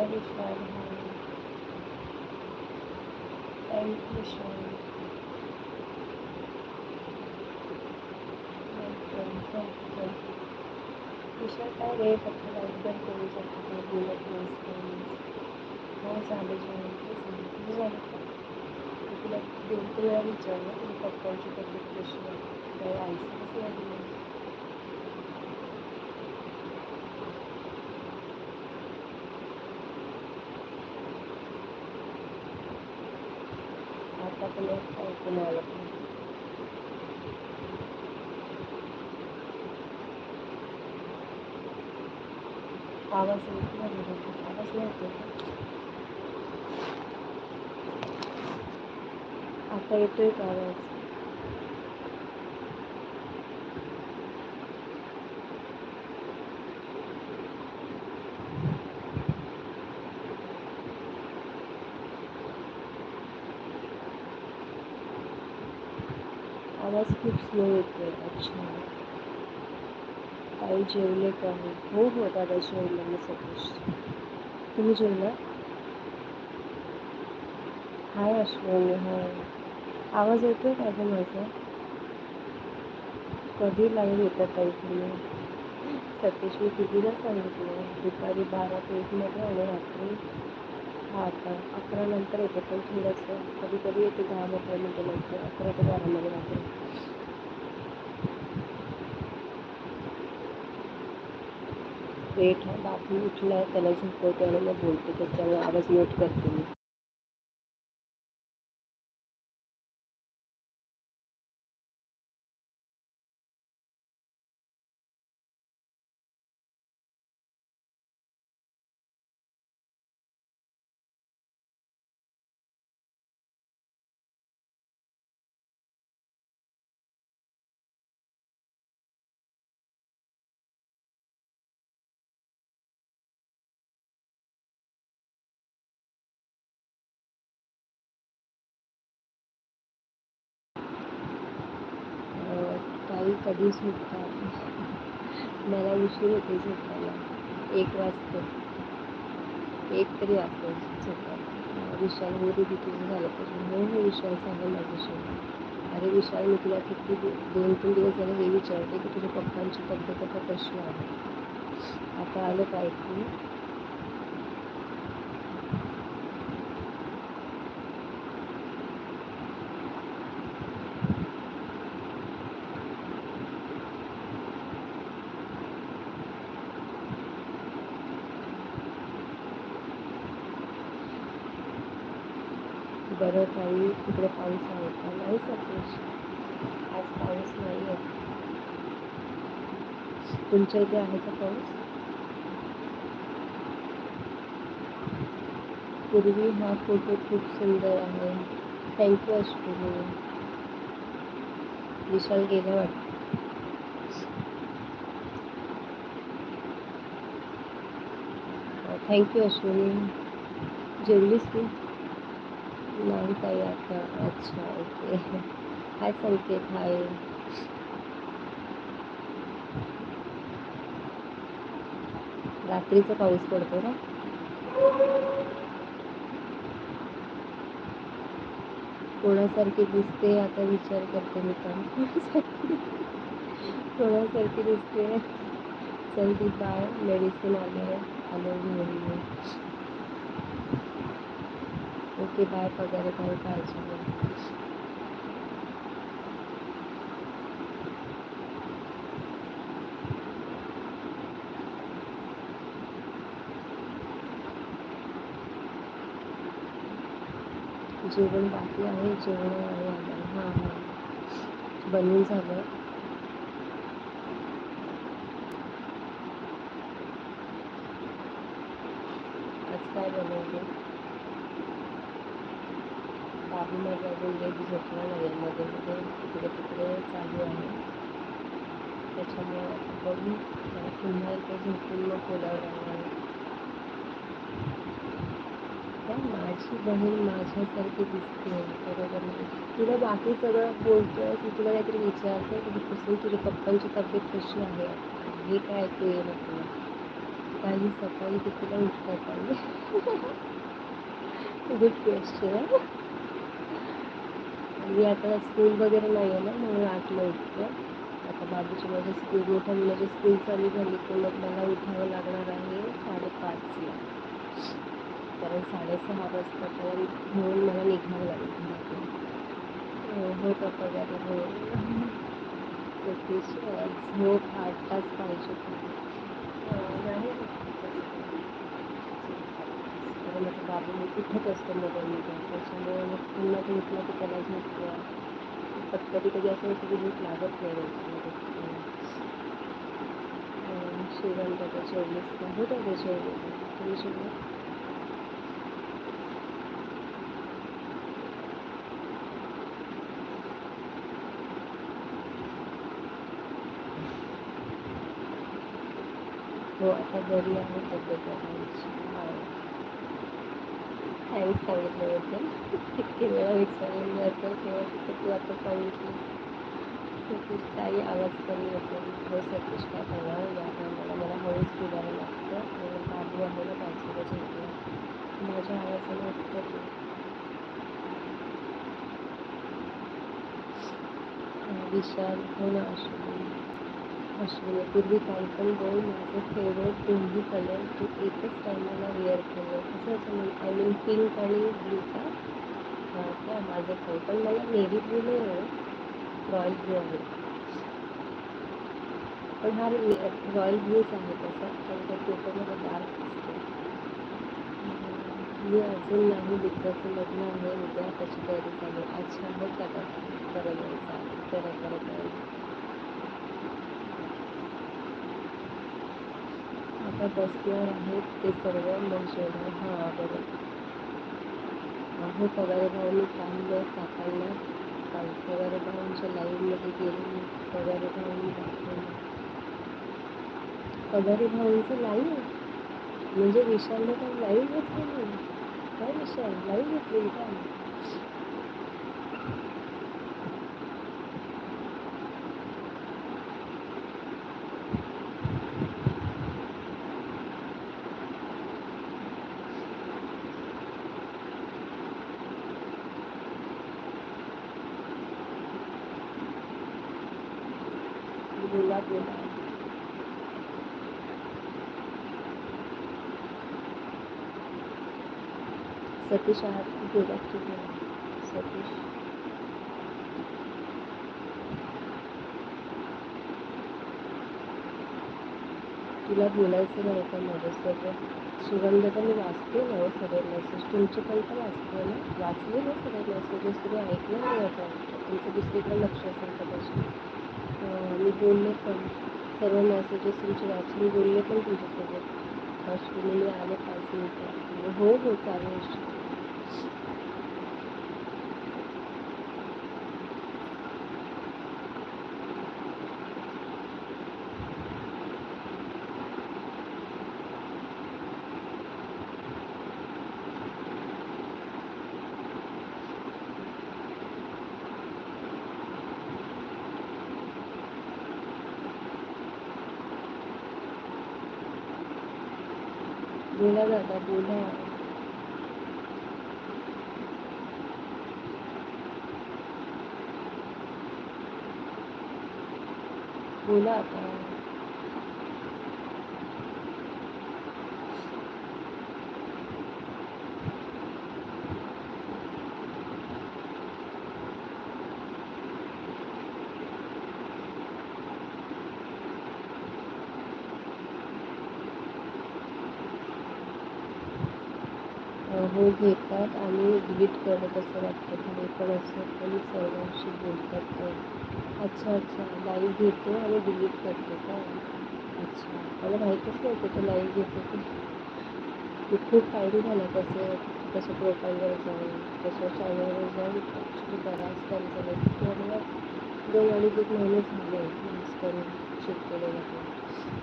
hi Vishal hi thank Vishal welcome thank you thank you Vishal काय रे फक्त like करू शकतो काय बोलत नाहीस काही नाहीस हो झालं जेवण ते सांग तुझं झालं का मी तुला दोन बनवावं लागतं आवाज आवाज नाही येतो आता येतोय का आवाज? हो येतो अच्छा. ताई जेवले का? हो हो दादा जेवले मी सतीश तुम्ही जेवला? हाय अश्विनी. हाय हो. आवाज येतोय का गं माझा? कधी लाईव्ह येतात ताई तुम्ही सतीश मी कितीला सांगितलं? दुपारी बारा ते एकमध्ये आणि रात्री हा आता अकरा नंतर येते पण थोडंसं. कधी कधी येते दहा पंधरा मिनटं म्हणजे नंतर अकरा ते बारामध्ये रात्री. वेट है बाकी उठला त्याला झोपवते आणि मग बोलते त्याच्यामुळे आवाज़ नोट करते मी कधी झोपता मला उशीर होते झोपायला. एक वाजतो. एक तरी वाजतो झोपायला. विशाल हो दीदी तुझं झालं तर हो हो विशाल सांगेल माझ्याशी अरे विशाल मी तुला किती दोन तीन दिवस झाले हे विचारते की तुझ्या पप्पांची तब्येत आता कशी आहे? आता आलं का की बरं ताई तिकडे पाऊस आहे का नाही सतीश आज पाऊस नाही आहे तुमच्या इथे आहे का पाऊस पूर्वी हा फ़ोटो खूप सुंदर आहे थँक्यू अश्विनी विशाल गेलं वाटतं थँक्यू अश्विनी जेवलीस तू नाही ताई आता अच्छा ओके हाय संकेत हाय रात्रीचा पाऊस पडतो ना? कोणासारखी दिसते आता विचार करते मी पण. कोणासारखी दिसते? चल, ती बाय मेडिसिन आलं आलं घेऊन ये ओके बाय पगार बाय काळजी घे जेवण बाकी आहे जेवण आहे हाँ हाँ। बनवून झालं आज काय बनवलं बाबू माझा अजून लेट झोपला नाही आहे मध्ये मध्ये तिकडे तिकडे चालू आहे माझी बहीण माझ्यासारखी दिसते बरोबर तुला बाकी सगळं बोलतोय की तुला काहीतरी विचारतोय कधीपासून तुझ्या पप्पांची तब्येत कशी आहे हे काय ऐकू ये तुला सकाळी सकाळी कितीला उठता ताई गुड क्वेश्चन मी आता स्कूल वगैरे नाही आहे ना म्हणून आठला उठते आता बाबूची माझी स्कूल मोठ्या मुलाची स्कूल चालू झाली की मग मला उठावं लागणार आहे साडेपाचला. कारण साडेसहा वाजता तर घेऊन मला निघावं लागेल घरातून. हो, हो पप्पा पप्पा हो. सतीश झोप आठ तास पाहिजे कारण माझा बाबू मी उठत असतो मोबाईलमध्ये त्याच्यामुळे मग पुन्हा ते उठलं की त्याला झोप पण कधी कधी असं होतं की झोप लागत नाही त्यांच्यामध्ये शिवण दादा जेवलीस का हो दादा जेवले तुम्ही जेवले हो? आता घरी आहे तब्येत बाबांची थँक्स सांगितल्याबद्दल किती वेळा विचारलेलं असेल तेव्हा तिथे तू आता सांगितलं सतीश ताई आवाज कमी होतो हो सतीश काय करणार या टायमाला मला हळूच फिरायला लागतं आणि बाबू आहे ना बाजूला झोपला माझ्या आवाजाने उत्तर विशाल हो ना अश्विनी अश्विनी, पूर्वी पण बोल माझं फेवरेट दोन्ही कलर तू एकच टायमाला वेअर केलं असं आय मीन पिंक आणि ब्लू का काय? माझं पण पण मला नेव्ही ब्लू नाही आहे रॉयल ब्लू आहे पण हा रॉयल ब्लूच आहे तसा पण त्या डार्क मी अजून नाही लग्न आहे उद्या त्याची तयारी चालू अच्छा हो का दादा बरोबर चालेल करा करा। बसणार आहेत ते सर्व म्हणजे हाँ बरोबर हो पगारे भाऊ मी पाहिलं काकांना काल पगारे भाऊंच्या लाईव्हमध्ये गेले मी पगारे भाऊंनी दाखवलं पगारे भाऊंचं लाईव्ह म्हणजे विशालने काय लाईव्ह घेतलेली काय विशाल लाईव्ह घेतलेली काय बोला सतीश आहात की गेलात की बोला सतीश। तुला बोलायचं नाही का माझ्यासोबत सुगंध तर मी वाचते ना हो सगळे मेसेज तुमचे पण तर वाचते ना? वाचले ना सगळे मेसेजेस तुम्ही ऐकलं नाही आता तुमचं दुसरीकडे लक्ष असेल कदाचित मी बोलले पण सर्व मॅसेजेस तुमचे वाचून बोलले पण तुमच्यासोबत. अश्विनी मी आले पाच हो हो चालेल. बोला दादा बोला। बोला आता। हो घेतात आणि डिलीट करत असं वाटतं काही पण असं पण सर्वांशी बोलतात. ते अच्छा अच्छा लाईव्ह घेतो आणि डिलीट करतो का? अच्छा मला माहीतच नव्हतं तो लाईव्ह घेतो ते. मी खूप टाईम झाला तसं तसं प्रोफाईलवर जाऊन तसं चॅनलवर जाऊन ॲक्च्युली बराच टाईम झाला. किंवा मला दोन अडीच एक महिने झाले करून शिकलेलं ते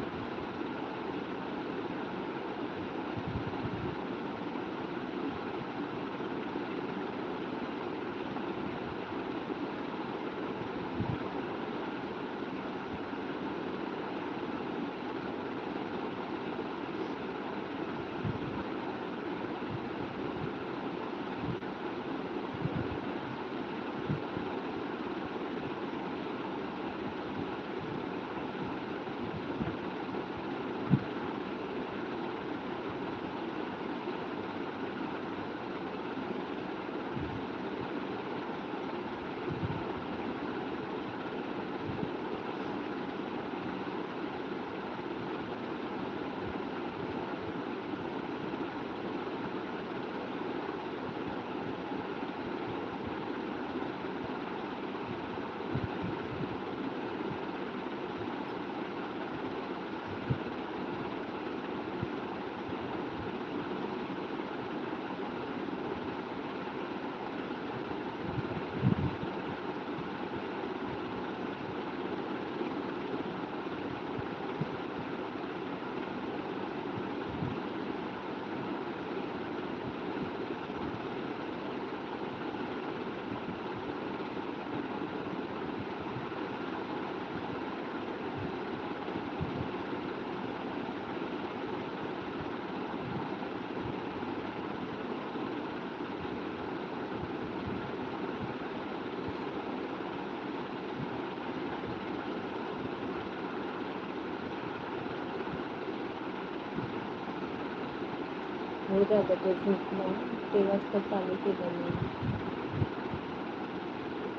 हो आता तो झोपला तेव्हाच तर चालू केलं मी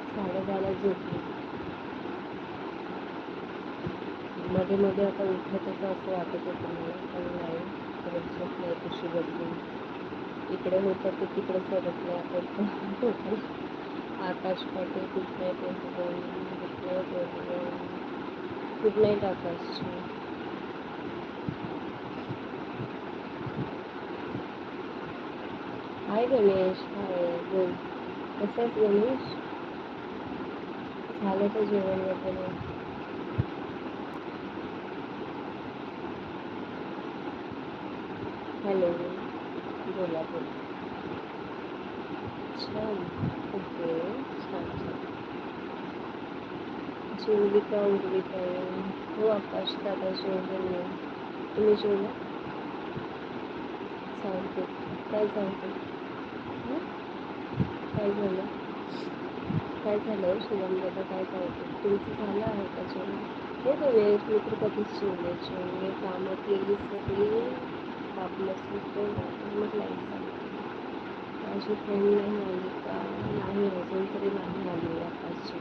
साडे दहाला झोपली मध्ये मध्ये आता उठत होतं असं वाटत होतं मला पण नाही परत झोप नाही तशी बदलून इकडे होतं ते तिकडे सरकले आता Akash Patil good night everyone good night good night आकाशजी Ai, Ganesh, Ganesh. Você é Ganesh? Fala da Giovanna Ganesh. Hello. Bola, bola. Chum. Okay. Chum, chum. Júlica, Júlica. Vou afastar da Giovanna. Ele jura? Salve. Faz algo. काय झालं? काय झालं हो शिवम दादा काय काय तुमचं झालं आहे का जेवण? हो गणेश मी कधीच जेवले मी कामात केली सगळी. बाबूला झोपवलं मग लाइट चालू माझी फ्रेंड नाही आली का? नाही अजून तरी नाही आली आताची